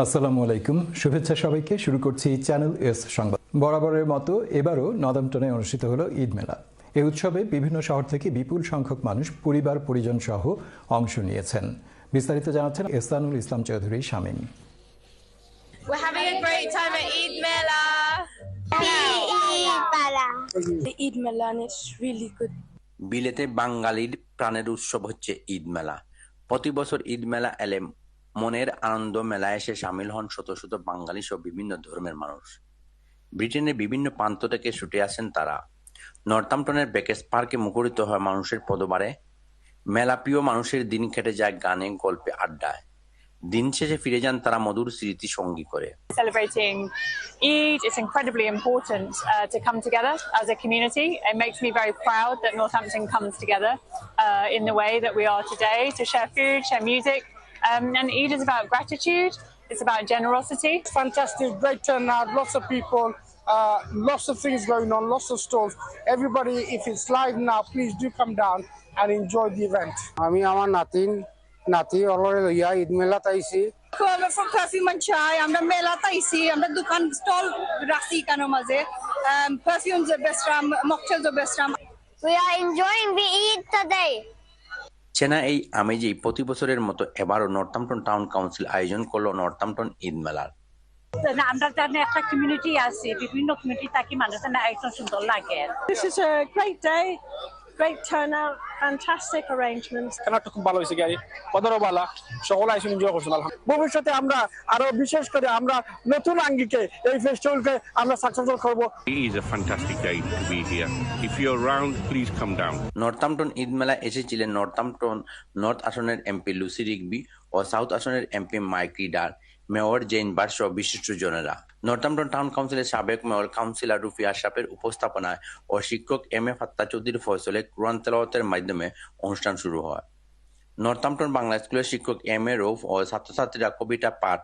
আসসালামু আলাইকুম শুভেচ্ছা সবাইকে। শুরু করছি চ্যানেল এস সংবাদ। বরাবরের মতো এবারও নদামটনে অনুষ্ঠিত হলো ঈদ মেলা। এই উৎসবে বিভিন্ন শহর থেকে বিপুল সংখ্যক মানুষ পরিবার পরিজন সহ অংশ নিয়েছেন। বিস্তারিত জানাচ্ছেন Ehsanul Islam Chowdhury Shamim. We're having a great time at Eid Mela. the Eid Mela and it's really good. বিলেতে বাঙালির প্রাণের উৎসব হচ্ছে ঈদ মেলা প্রতি বছর ঈদ মেলা এলে মনের আনন্দ মেলায় এসে সামিল হন শত শত বাঙালি সহ বিভিন্ন ধর্মের মানুষ ব্রিটেনের বিভিন্ন প্রান্ত থেকে ছুটে আসেন তারা নর্থাম্পটনের বেকেস পার্কে মুখরিত হয় মানুষের পদবারে মেলা মানুষের দিন কেটে যায় গানে গল্পে আড্ডায় দিন শেষে ফিরে যান তারা মধুর স্মৃতি সঙ্গী করে celebrating Eid. It's incredibly important uh, to come together as a community. It makes me very proud that Northampton comes together uh, in the way that we are today to share food, share music. Um, and Eid is about gratitude, it's about generosity. fantastic, great turnout, lots of people, uh, lots of things going on, lots of stalls. Everybody, if it's live now, please do come down and enjoy the event. আমি আমার নাতিন নাতি অলরে লইয়া ঈদ মেলাত আইছি আমরা from perfume and chai আমরা মেলাতে আইছি আমরা দোকান স্টল রাখছি কানো মাঝে পারফিউমস এর বেস্টরাম মকটেলস এর বেস্টরাম We are enjoying the Eid today. চেনা এই আমেজেই প্রতি বছরের মতো এবারও নর্থাম্পটন টাউন কাউন্সিল আয়োজন করল নর্থাম্পটন ঈদ মেলার। আমরা জানি একটা কমিউনিটি আছে বিভিন্ন কমিউনিটি থাকি মানুষের না একদম সুন্দর লাগে। This is a great turnout, fantastic arrangements. খেলাটা খুব ভালো হয়েছে গাড়ি কদরও ভালো সকল আইসি এনজয় করছেন আলহামদুলিল্লাহ ভবিষ্যতে আমরা আরও বিশেষ করে আমরা নতুন আঙ্গিকে এই ফেস্টিভ্যালকে আমরা সাকসেসফুল করব It is a fantastic day to be here. If you're around, please come down. Northampton Eid মেলায় এসেছিলেন নর্থাম্পটন নর্থ আসনের এমপি লুসি রিগবি ও সাউথ আসনের MP Mike Reader mayor Jane বার সহ বিশিষ্ট জনেরা। নর্থাম্পটন টাউন কাউন্সিলের সাবেক মেয়র কাউন্সিলর রুফি আশরাফের উপস্থাপনায় ও শিক্ষক এম এ ফাত্তা চৌধুরীর ফয়সলে কোরআন তেলাওয়াতের মাধ্যমে অনুষ্ঠান শুরু হয়। নর্থাম্পটন বাংলা স্কুলের শিক্ষক এম এ রৌফ ও ছাত্রছাত্রীরা কবিতা পাঠ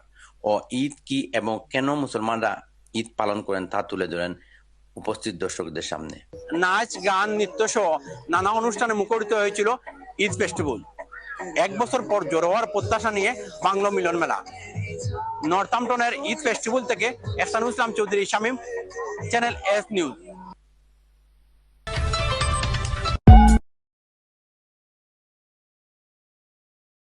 ও ঈদ কি এবং কেন মুসলমানরা ঈদ পালন করেন তা তুলে ধরেন উপস্থিত দর্শকদের সামনে। নাচ, গান, নৃত্য সহ নানা অনুষ্ঠানে মুখরিত হয়েছিল ঈদ ফেস্টিভ্যাল। এক বছর পর জড়ো হওয়ার প্রত্যাশা নিয়ে বাংলা মিলন মেলা। নর্থাম্পটনের ঈদ ফেস্টিভ্যাল থেকে Ehsanul Islam Chowdhury Shamim channel S news